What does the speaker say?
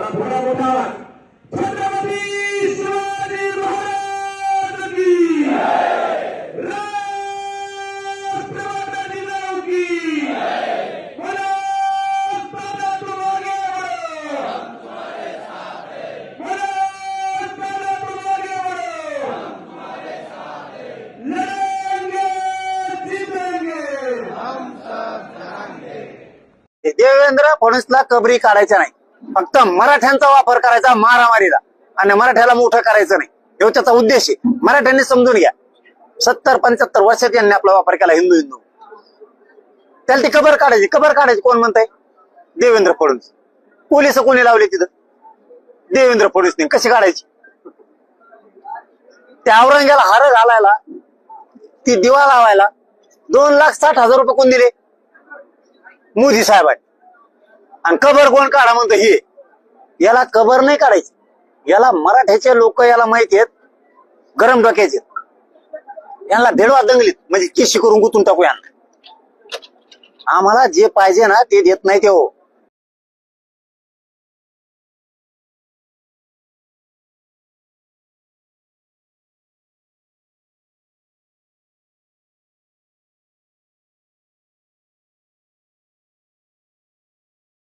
जरा थोडा मोठा आवाज. छत्रपती शिवाजी महाराज की की देवेंद्र फणसला कबरी काढायच्या नाही फक्त मराठ्यांचा वापर करायचा मारामारीला. आणि मराठ्याला मोठं करायचं नाही. हे त्याचा उद्देश आहे. मराठ्यांनी समजून घ्या. सत्तर पंच्याहत्तर वर्षात यांनी आपला वापर केला हिंदू हिंदू. त्याला ती कबर काढायची. कबर काढायची कोण म्हणताय? देवेंद्र फडणवीस. पोलीस कोणी लावले तिथं? देवेंद्र फडणवीसने. कशी काढायची? त्या औरंग्याला हार घालायला ती दिवा लावायला दोन लाख साठ हजार रुपये कोण दिले? मोदी साहेबांनी. आणि कबर कोण काढा म्हणतो हे? याला कबर नाही काढायची. याला मराठ्याचे लोक याला माहिती आहेत. गरम डोक्याचे. यांना भेडवा दंगलीत म्हणजे केशी करून गुतून टाकू यांना आम्हाला जे पाहिजे ना ते देत नाही ते हो.